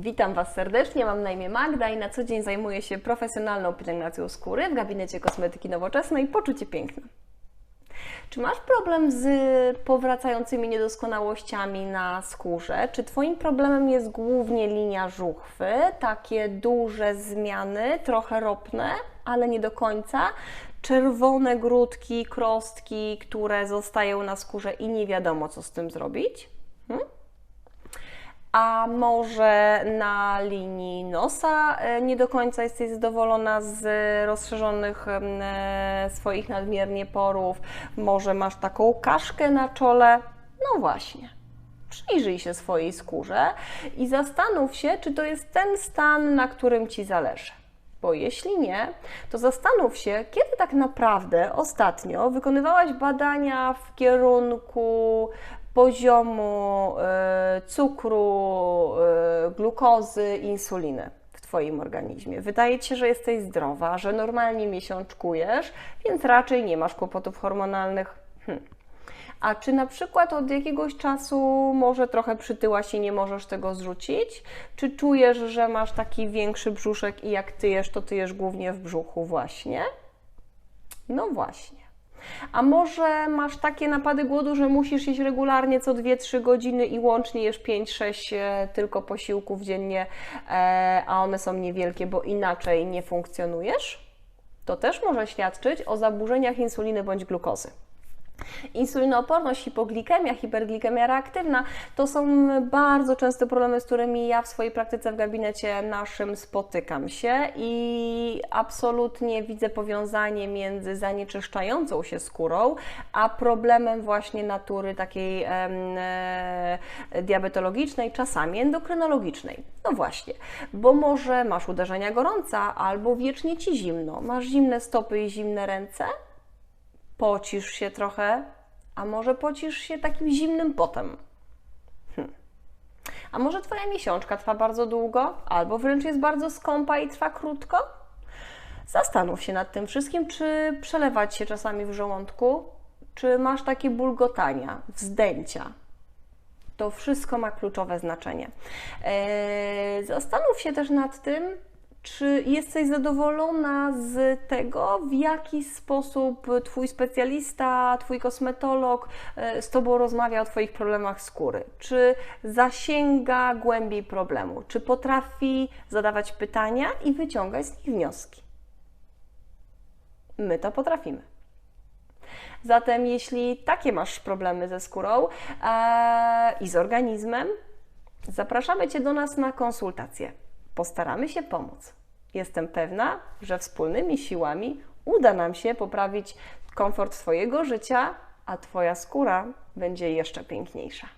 Witam Was serdecznie, mam na imię Magda i na co dzień zajmuję się profesjonalną pielęgnacją skóry w gabinecie kosmetyki nowoczesnej Poczucie Piękne. Czy masz problem z powracającymi niedoskonałościami na skórze? Czy Twoim problemem jest głównie linia żuchwy, takie duże zmiany, trochę ropne, ale nie do końca? Czerwone grudki, krostki, które zostają na skórze i nie wiadomo, co z tym zrobić? A może na linii nosa e, nie do końca jesteś zadowolona z rozszerzonych e, swoich nadmiernie porów? Może masz taką kaszkę na czole? No właśnie. Przyjrzyj się swojej skórze i zastanów się, czy to jest ten stan, na którym ci zależy. Bo jeśli nie, to zastanów się, kiedy tak naprawdę ostatnio wykonywałaś badania w kierunku poziomu e, cukru, e, glukozy, insuliny w Twoim organizmie. Wydaje Ci się, że jesteś zdrowa, że normalnie miesiączkujesz, więc raczej nie masz kłopotów hormonalnych. Hm. A czy na przykład od jakiegoś czasu może trochę przytyłaś i nie możesz tego zrzucić? Czy czujesz, że masz taki większy brzuszek i jak tyjesz, to tyjesz głównie w brzuchu właśnie? No właśnie. A może masz takie napady głodu, że musisz jeść regularnie co 2-3 godziny i łącznie jesz 5-6 e, tylko posiłków dziennie, e, a one są niewielkie, bo inaczej nie funkcjonujesz? To też może świadczyć o zaburzeniach insuliny bądź glukozy. Insulinooporność, hipoglikemia, hiperglikemia reaktywna to są bardzo częste problemy, z którymi ja w swojej praktyce w gabinecie naszym spotykam się i absolutnie widzę powiązanie między zanieczyszczającą się skórą, a problemem właśnie natury takiej e, diabetologicznej, czasami endokrynologicznej. No właśnie, bo może masz uderzenia gorąca albo wiecznie ci zimno, masz zimne stopy i zimne ręce, pocisz się trochę, a może pocisz się takim zimnym potem. Hm. A może Twoja miesiączka trwa bardzo długo, albo wręcz jest bardzo skąpa i trwa krótko? Zastanów się nad tym wszystkim, czy przelewać się czasami w żołądku, czy masz takie bulgotania, wzdęcia. To wszystko ma kluczowe znaczenie. Eee, zastanów się też nad tym, czy jesteś zadowolona z tego, w jaki sposób Twój specjalista, Twój kosmetolog e, z Tobą rozmawia o Twoich problemach skóry? Czy zasięga głębiej problemu? Czy potrafi zadawać pytania i wyciągać z nich wnioski? My to potrafimy. Zatem, jeśli takie masz problemy ze skórą e, i z organizmem, zapraszamy Cię do nas na konsultację. Postaramy się pomóc. Jestem pewna, że wspólnymi siłami uda nam się poprawić komfort Twojego życia, a Twoja skóra będzie jeszcze piękniejsza.